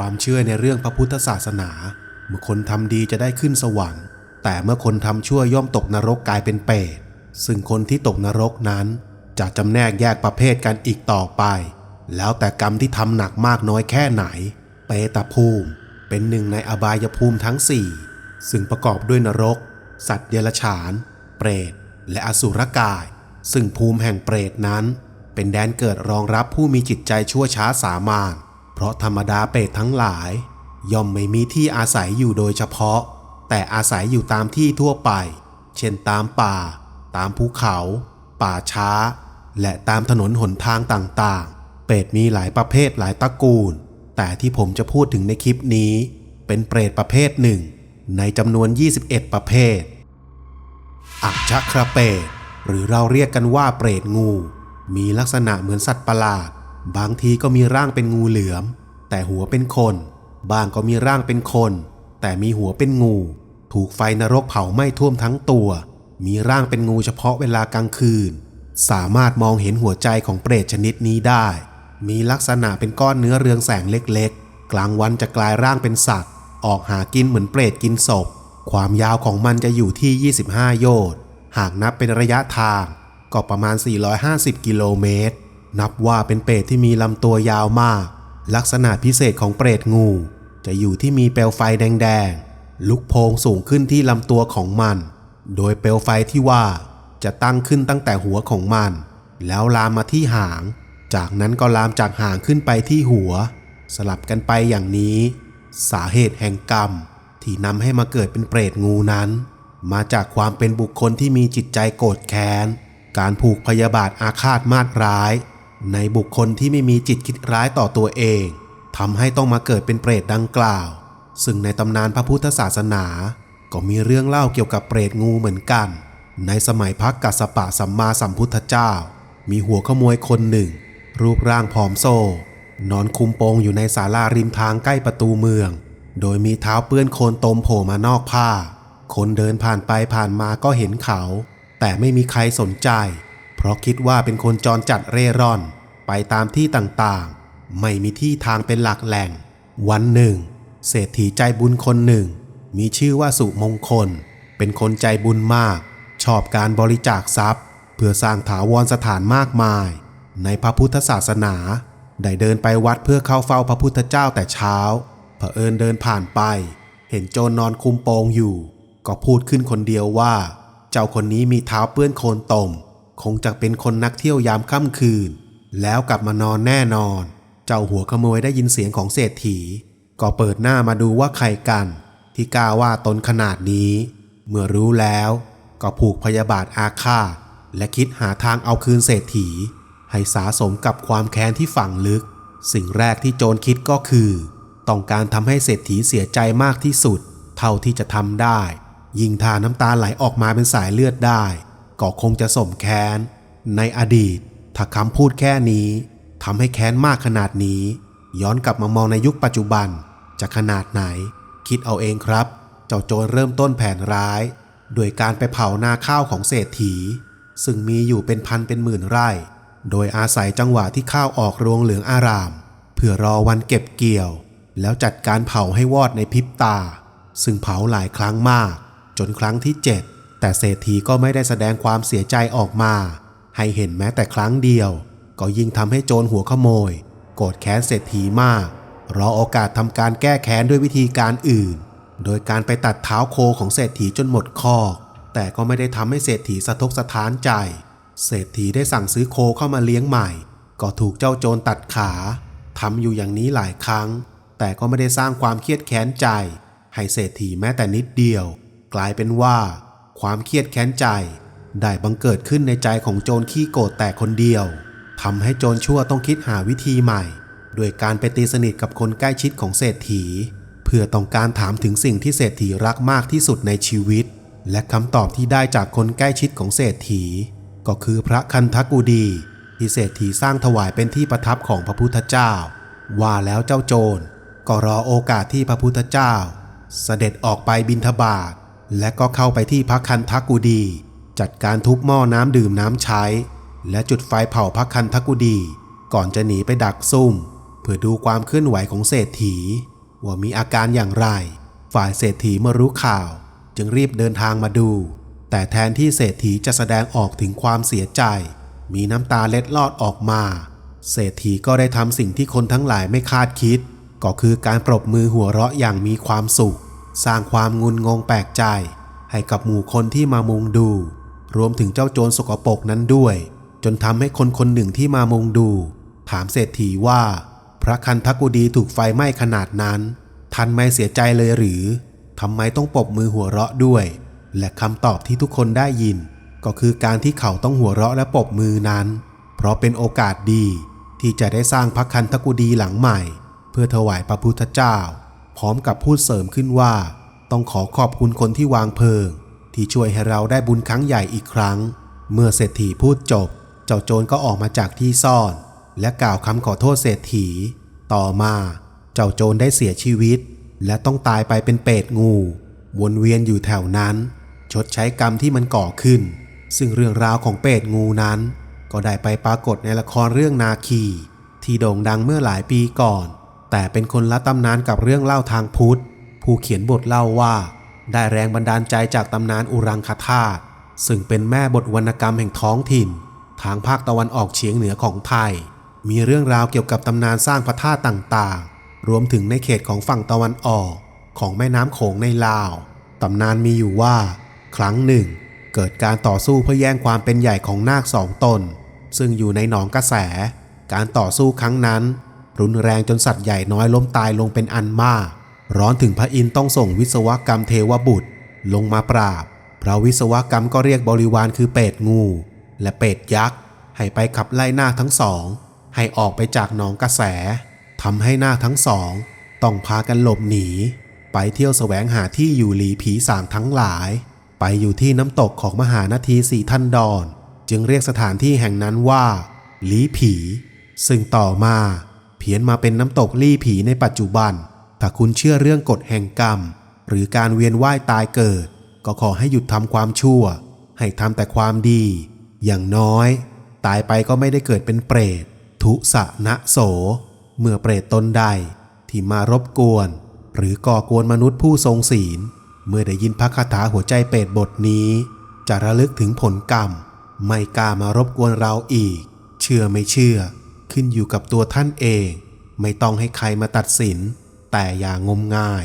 ความเชื่อในเรื่องพระพุทธศาสนา เมื่อคนทำดีจะได้ขึ้นสวรรค์ แต่เมื่อคนทำชั่วย่อมตกนรกกลายเป็นเปรตซึ่งคนที่ตกนรกนั้น จะจำแนกแยกประเภทกันอีกต่อไป แล้วแต่กรรมที่ทำหนักมากน้อยแค่ไหน เปตภูมิเป็นหนึ่งในอบายภูมิทั้งสี่ซึ่งประกอบด้วยนรก สัตว์เดรัจฉาน เปรต และอสุรกาย ซึ่งภูมิแห่งเปรตนั้น เป็นแดนเกิดรองรับผู้มีจิตใจชั่วช้าสามาน ราะธรรมดาเปรตทั้งหลาย ย่อมไม่มีที่อาศัยอยู่โดยเฉพาะ แต่อาศัยอยู่ตามที่ทั่วไป เช่นตามป่า ตามภูเขา ป่าช้า และตามถนนหนทางต่างๆ เปรตมีหลายประเภทหลายตระกูล แต่ที่ผมจะพูดถึงในคลิปนี้ เป็นเปรตประเภทหนึ่ง ในจำนวน 21 ประเภท อักชครเปรตหรือเราเรียกกันว่าเปรตงู มีลักษณะเหมือนสัตว์ประหลาด บางทีก็มีร่างเป็นงูเหลือม แต่หัวเป็นคน บางก็มีร่างเป็นคน แต่มีหัวเป็นงู ถูกไฟนรกเผาไหม้ท่วมทั้งตัว มีร่างเป็นงูเฉพาะเวลากลางคืน สามารถมองเห็นหัวใจของเปรตชนิดนี้ได้ มีลักษณะเป็นก้อนเนื้อเรืองแสงเล็กๆ กลางวันจะกลายร่างเป็นสัตว์ ออกหากินเหมือนเปรตกินศพ ความยาวของมันจะอยู่ที่ 25 โยชน์ หากนับเป็นระยะทางก็ประมาณ 450 กิโลเมตร นับว่าเป็นเปรตที่มีลำตัวยาวมาก ลักษณะพิเศษของเปรตงู จะอยู่ที่มีเปลวไฟแดงๆ ลุกโพงสูงขึ้นที่ลำตัวของมัน โดยเปลวไฟที่ว่าจะตั้งขึ้นตั้งแต่หัวของมัน แล้วลามมาที่หาง จากนั้นก็ลามจากหางขึ้นไปที่หัว สลับกันไปอย่างนี้ สาเหตุแห่งกรรมที่นำให้มาเกิดเป็นเปรตงูนั้น มาจากความเป็นบุคคลที่มีจิตใจโกรธแค้น การผูกพยาบาทอาฆาตมาตร้าย ในบุคคลที่ไม่มีจิตคิดร้ายต่อตัวเองทำให้ต้องมาเกิดเป็นเปรตดังกล่าว ซึ่งในตำนานพระพุทธศาสนา ก็มีเรื่องเล่าเกี่ยวกับเปรตงูเหมือนกัน ในสมัยพักกัสปะสัมมาสัมพุทธเจ้า มีหัวขโมยคนหนึ่ง รูปร่างผอมโซ นอนคุมโปงอยู่ในศาลาริมทางใกล้ประตูเมือง โดยมีเท้าเปื้อนโคลนตมโผล่มานอกผ้า คนเดินผ่านไปผ่านมาก็เห็นเขา แต่ไม่มีใครสนใจ เพราะคิดว่าเป็นคนจรจัดเร่ร่อน ไปตามที่ต่างๆ ไม่มีที่ทางเป็นหลักแหล่ง วันหนึ่ง เศรษฐีใจบุญคนหนึ่ง มีชื่อว่าสุมงคล เป็นคนใจบุญมาก ชอบการบริจาคทรัพย์ เพื่อสร้างถาวรสถานมากมาย ในพระพุทธศาสนา ได้เดินไปวัดเพื่อเข้าเฝ้าพระพุทธเจ้าแต่เช้าเผอิญเดินผ่านไป เห็นโจรนนอนคุมโปงอยู่ ก็พูดขึ้นคนเดียวว่า เจ้าคนนี้มีเท้าเปื้อนโคลนตม คงจะเป็นคนนักเที่ยวยามค่ำคืน แล้วกลับมานอนแน่นอน เจ้าหัวขโมยได้ยินเสียงของเศรษฐี ก็เปิดหน้ามาดูว่าใครกัน ที่กล้าว่าตนขนาดนี้ เมื่อรู้แล้วก็ผูกพยาบาทอาฆาตและคิดหาทางเอาคืนเศรษฐี ให้สาสมกับความแค้นที่ฝังลึก สิ่งแรกที่โจรคิดก็คือ ต้องการทำให้เศรษฐีเสียใจมากที่สุด เท่าที่จะทำได้ ยิ่งทาน้ำตาไหลออกมาเป็นสายเลือดได้ ก็คงจะสมแค้น ในอดีต ถ้าคำพูดแค่นี้ทำให้แค้นมากขนาดนี้ ย้อนกลับมามองในยุคปัจจุบัน จะขนาดไหน คิดเอาเองครับ เจ้าโจรเริ่มต้นแผนร้าย โดยการไปเผานาข้าวของเศรษฐี ซึ่งมีอยู่เป็นพันเป็นหมื่นไร่ โดยอาศัยจังหวะที่ข้าวออกรวงเหลืองอาราม เพื่อรอวันเก็บเกี่ยว แล้วจัดการเผาให้วอดในพริบตา ซึ่งเผาหลายครั้งมาก จนครั้งที่เจ็ด แต่เศรษฐีก็ไม่ได้แสดงความเสียใจออกมา ให้เห็นแม้แต่ครั้งเดียว ก็ยิ่งทำให้โจรหัวขโมย โกรธแค้นเศรษฐีมาก รอโอกาสทำการแก้แค้นด้วยวิธีการอื่น โดยการไปตัดเท้าโคของเศรษฐีจนหมดคอกแต่ก็ไม่ได้ทำให้เศรษฐีสะทกสะท้านใจ เศรษฐีได้สั่งซื้อโคเข้ามาเลี้ยงใหม่ ก็ถูกเจ้าโจรตัดขาทำอยู่อย่างนี้หลายครั้ง แต่ก็ไม่ได้สร้างความเครียดแค้นใจ ให้เศรษฐีแม้แต่นิดเดียว กลายเป็นว่า ความเครียดแค้นใจ ได้บังเกิดขึ้นในใจของโจรขี้โกรธแต่คนเดียวทำให้โจรชั่วต้องคิดหาวิธีใหม่ โดยการไปตีสนิทกับคนใกล้ชิดของเศรษฐี เพื่อต้องการถามถึงสิ่งที่เศรษฐีรักมากที่สุดในชีวิต และคำตอบที่ได้จากคนใกล้ชิดของเศรษฐี ก็คือพระคันทกุดี ที่เศรษฐีสร้างถวายเป็นที่ประทับของพระพุทธเจ้า ว่าแล้วเจ้าโจรก็รอโอกาสที่พระพุทธเจ้า เสด็จออกไปบิณฑบาต และก็เข้าไปที่พระคันทักกุดี จัดการทุบหม้อน้ำดื่มน้ำใช้ และจุดไฟเผาพระคันทักุดี ก่อนจะหนีไปดักซุ่ม เพื่อดูความเคลื่อนไหวของเศรษฐี ว่ามีอาการอย่างไร ฝ่ายเศรษฐีเมื่อรู้ข่าว จึงรีบเดินทางมาดู แต่แทนที่เศรษฐีจะแสดงออกถึงความเสียใจ มีน้ำตาเล็ดลอดออกมา เศรษฐีก็ได้ทำสิ่งที่คนทั้งหลายไม่คาดคิด ก็คือการปรบมือหัวเราะอย่างมีความสุข สร้างความงุนงงแปลกใจ ให้กับหมู่คนที่มามุงดู รวมถึงเจ้าโจรสกปรกนั้นด้วย จนทำให้คนคนหนึ่งที่มามุงดู ถามเศรษฐีว่า พระคันธกุดีถูกไฟไหม้ขนาดนั้น ท่านไม่เสียใจเลยหรือทำไมต้องปบมือหัวเราะด้วย และคำตอบที่ทุกคนได้ยิน ก็คือการที่เขาต้องหัวเราะและปบมือนั้น เพราะเป็นโอกาสดีที่จะได้สร้างพระคันธกุดีหลังใหม่ เพื่อถวายพระพุทธเจ้า พร้อมกับพูดเสริมขึ้นว่า ต้องขอขอบคุณคนที่วางเพลิง ที่ช่วยให้เราได้บุญครั้งใหญ่อีกครั้ง เมื่อเศรษฐีพูดจบ เจ้าโจรก็ออกมาจากที่ซ่อน และกล่าวคำขอโทษเศรษฐี ต่อมา เจ้าโจรได้เสียชีวิต และต้องตายไปเป็นเปรตงู วนเวียนอยู่แถวนั้น ชดใช้กรรมที่มันก่อขึ้น ซึ่งเรื่องราวของเปรตงูนั้น ก็ได้ไปปรากฏในละครเรื่องนาคี ที่โด่งดังเมื่อหลายปีก่อน แต่เป็นคนละตำนานกับเรื่องเล่าทางพุทธ ผู้เขียนบทเล่าว่า ได้แรงบันดาลใจจากตำนานอุรังคธาตุซึ่งเป็นแม่บทวรรณกรรมแห่งท้องถิ่น ทางภาคตะวันออกเฉียงเหนือของไทย มีเรื่องราวเกี่ยวกับตำนานสร้างพระธาตุต่างๆ รวมถึงในเขตของฝั่งตะวันออกของแม่น้ำโขงในลาว ตำนานมีอยู่ว่า ครั้งหนึ่ง เกิดการต่อสู้เพื่อแย่งความเป็นใหญ่ของนาคสองตน ซึ่งอยู่ในหนองกระแส การต่อสู้ครั้งนั้น รุนแรงจนสัตว์ใหญ่น้อยล้มตายลงเป็นอันมาก ร้อนถึงพระอินทร์ต้องส่งวิศวกรรมเทวบุตร ลงมาปราบพระวิศวกรรมก็เรียกบริวารคือเป็ดงู และเป็ดยักษ์ ให้ไปขับไล่หน้าทั้งสอง ให้ออกไปจากหนองกระแสทำให้หน้าทั้งสอง ต้องพากันหลบหนี ไปเที่ยวแสวงหาที่อยู่หลีผีสางทั้งหลาย ไปอยู่ที่น้ำตกของมหานาทีสี่ท่านดอน จึงเรียกสถานที่แห่งนั้นว่าหลีผี ซึ่งต่อมา เพี้ยนมาเป็นน้ำตกลี่ผีในปัจจุบัน ถ้าคุณเชื่อเรื่องกฎแห่งกรรม หรือการเวียนว่ายตายเกิด ก็ขอให้หยุดทำความชั่ว ให้ทำแต่ความดี อย่างน้อย ตายไปก็ไม่ได้เกิดเป็นเปรต ทุสะนะโส เมื่อเปรตตนใด ที่มารบกวน หรือก่อกวนมนุษย์ผู้ทรงศีล เมื่อได้ยินพระคาถาหัวใจเปรตบทนี้ จะระลึกถึงผลกรรม ไม่กล้ามารบกวนเราอีก เชื่อไม่เชื่อ ขึ้นอยู่กับตัวท่านเอง ไม่ต้องให้ใครมาตัดสิน แต่อย่างมงาย